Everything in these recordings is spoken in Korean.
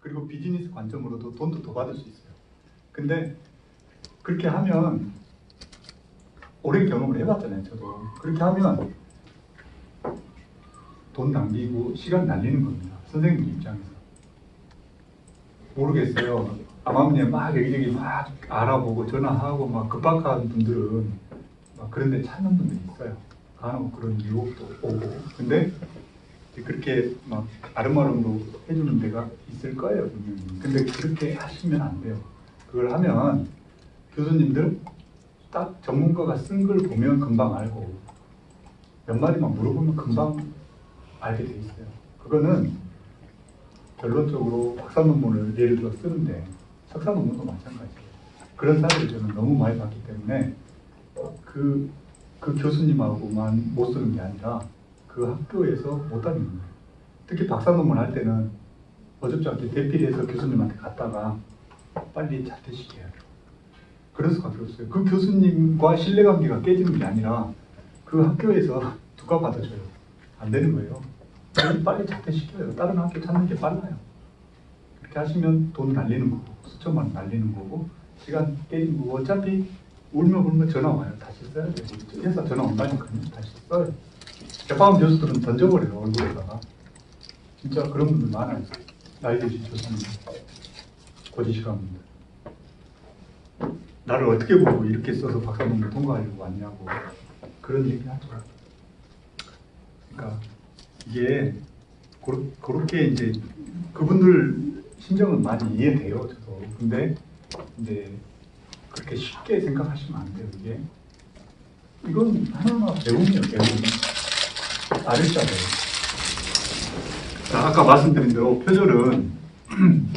그리고 비즈니스 관점으로도 돈도 더 받을 수 있어요. 근데 그렇게 하면 오랜 경험을 해봤잖아요. 저도 그렇게 하면 돈 낭비고 시간 날리는 겁니다. 선생님 입장에서 모르겠어요. 아마무님 막 여기저기 막 알아보고 전화하고 막 급박한 분들은 막 그런 데 찾는 분들이 있어요. 간혹 그런 유혹도 오고 근데 그렇게 막 아름아름으로 해주는 데가 있을 거예요. 근데 그렇게 하시면 안 돼요. 그걸 하면 교수님들 딱 전문가가 쓴 걸 보면 금방 알고 몇 마디만 물어보면 금방 알게 돼 있어요. 그거는 결론적으로 박사 논문을 예를 들어 쓰는데 석사 논문도 마찬가지예요. 그런 사례를 저는 너무 많이 봤기 때문에 그, 그 교수님하고만 못 쓰는 게 아니라 그 학교에서 못 다니는 거예요. 특히 박사 논문 할 때는 어줍지 않게 대필해서 교수님한테 갔다가 빨리 자퇴시켜야 돼요. 그래서 가들었어요. 그 교수님과 신뢰관계가 깨지는 게 아니라 그 학교에서 누가 받아줘요. 안 되는 거예요. 빨리, 자퇴시켜요. 다른 학교 찾는 게 빨라요. 그렇게 하시면 돈 날리는 거고 수천만 원 날리는 거고 시간 깨지는 거고 어차피 울면 울면 전화 와요. 다시 써야 돼요. 회사 전화 온다니까요. 다시 써요. 개파원 교수들은 던져버려요. 얼굴에다가. 진짜 그런 분들 많아요. 나이 드신 교수님. 고지식한 분들. 나를 어떻게 보고 이렇게 써서 박사 논문 통과하려고 왔냐고 그런 얘기 하죠. 그러니까 이게 그렇게 이제 그분들 심정은 많이 이해돼요. 저도. 근데 이제 그렇게 쉽게 생각하시면 안 돼요. 이게 이건 하나하나 배움이에요. 배움. 아르샤예요. 자, 아까 말씀드린 대로 표절은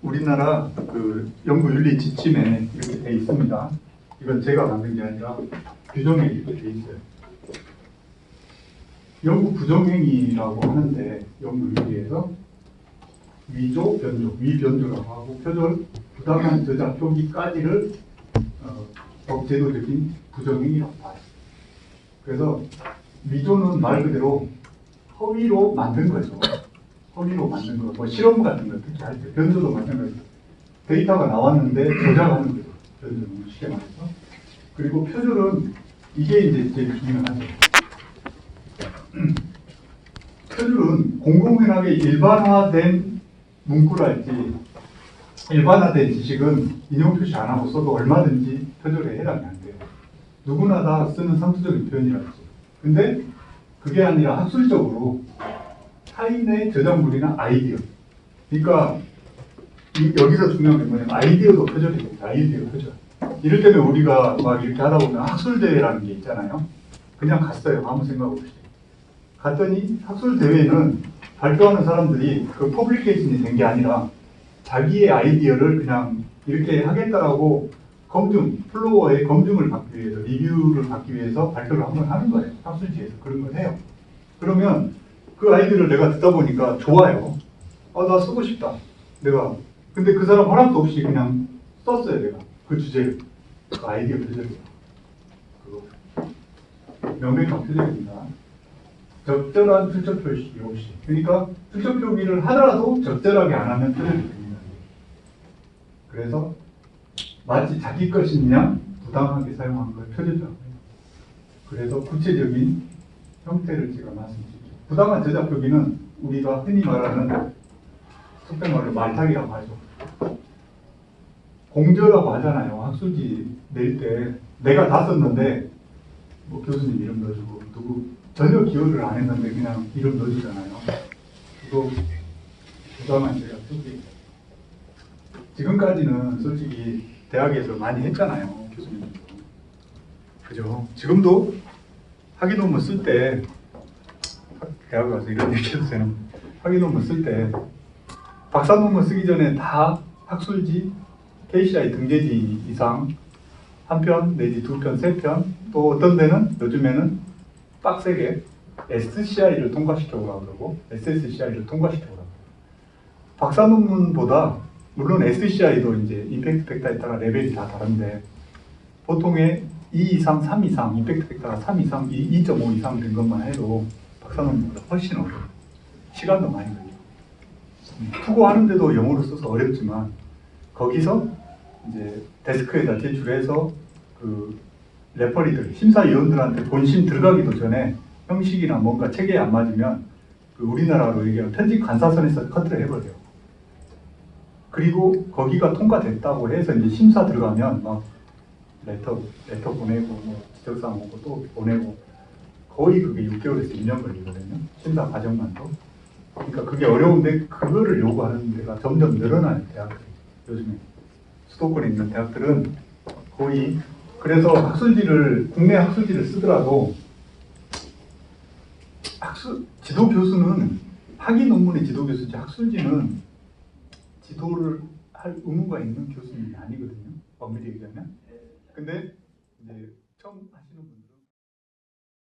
우리나라 그 연구윤리 지침에 이렇게 돼 있습니다. 이건 제가 만든 게 아니라 규정에 이렇게 돼 있어요. 연구 부정행위라고 하는데 연구윤리에서 위조, 변조, 위변조라고 하고 표절, 부당한 저작 표기까지를 어, 법제도적인 부정행위라고 봐요. 그래서 위조는 말 그대로 허위로 만든 거죠. 허위로 만든 거, 뭐 실험 같은 거 특히 할 때 변조도 마찬가지. 데이터가 나왔는데 조작하는 거죠. 변조는 쉽게 말해서. 그리고 표절은 이게 이제 제일 중요하죠. 표절은 공공연하게 일반화된 문구랄지 일반화된 지식은 인용 표시 안 하고 써도 얼마든지 표절에 해당이 안 돼요. 누구나 다 쓰는 상투적인 표현이랄지. 근데 그게 아니라 학술적으로 타인의 저작물이나 아이디어. 그러니까 이- 여기서 중요한 게 뭐냐면 아이디어도 표절이 됩니다. 아이디어 표절. 이럴 때는 우리가 막 이렇게 하다 보면 학술대회라는 게 있잖아요. 그냥 갔어요. 아무 생각 없이. 갔더니 학술대회는 발표하는 사람들이 그 퍼블리케이션이 된 게 아니라 자기의 아이디어를 그냥 이렇게 하겠다라고 검증, 플로어의 검증을 받기 위해서, 리뷰를 받기 위해서 발표를 한번 하는 거예요. 학술지에서 그런 걸 해요. 그러면 그 아이디어를 내가 듣다 보니까 좋아요. 아, 나 쓰고 싶다. 내가. 근데 그 사람 허락도 없이 그냥 썼어요, 내가. 그 주제를. 그 아이디어 표절이에요. 그거. 명백한 표절입니다. 적절한 출처 표시 없이. 그러니까 출처 표기를 하더라도 적절하게 안 하면 표절이 됩니다. 그래서 마치 자기 것이냐 부당하게 사용한 걸 해요. 그래서 구체적인 형태를 제가 말씀드릴게요. 부당한 저작 표기는 우리가 흔히 말하는 속된 말로 말타기라고 하죠. 공저라고 하잖아요. 학술지 낼 때 내가 다 썼는데 뭐 교수님 이름 넣어주고 누구 전혀 기여를 안 했는데 그냥 이름 넣어주잖아요. 그거 부당한 저작 표기. 지금까지는 솔직히 대학에서 많이 했잖아요. 교수님들도. 그죠? 지금도 학위 논문 쓸 때 대학 가서 이런 얘기해도 되는 학위 논문 쓸 때 박사 논문 쓰기 전에 다 학술지 KCI 등재지 이상 한 편 내지 두 편, 세 편, 또 어떤 데는 요즘에는 빡세게 SCI를 통과시켜오라고 그러고 SSCI를 통과시켜오라고 그래요. 박사 논문보다 물론 SCI도 이제 임팩트 팩터에 따라 레벨이 다 다른데 보통의 2 이상, 3 이상, 임팩트 팩터가 3 이상, 2.5 이상 된 것만 해도 박사 석사논문보다 훨씬 어려워요. 시간도 많이 걸려요. 음, 투고하는데도 영어로 써서 어렵지만 거기서 이제 데스크에다 제출해서 그 레퍼리들 심사위원들한테 본심 들어가기도 전에 형식이나 뭔가 체계에 안 맞으면 그 우리나라로 얘기하면 편집 간사선에서 커트를 해버려요. 그리고 거기가 통과됐다고 해서 이제 심사 들어가면 막 레터 레터 보내고 뭐 지적사항 오고 또 보내고 거의 그게 6개월에서 2년 걸리거든요. 심사 과정만도. 그러니까 그게 어려운데 그거를 요구하는 데가 점점 늘어나요 대학들이 요즘에 수도권에 있는 대학들은 거의 그래서 학술지를 국내 학술지를 쓰더라도 학술 지도 교수는 학위 논문의 지도 교수지 학술지는 지도를 할 의무가 있는 교수님이 아니거든요. 엄밀히 얘기하면. 근데 이제 처음 하시는 분들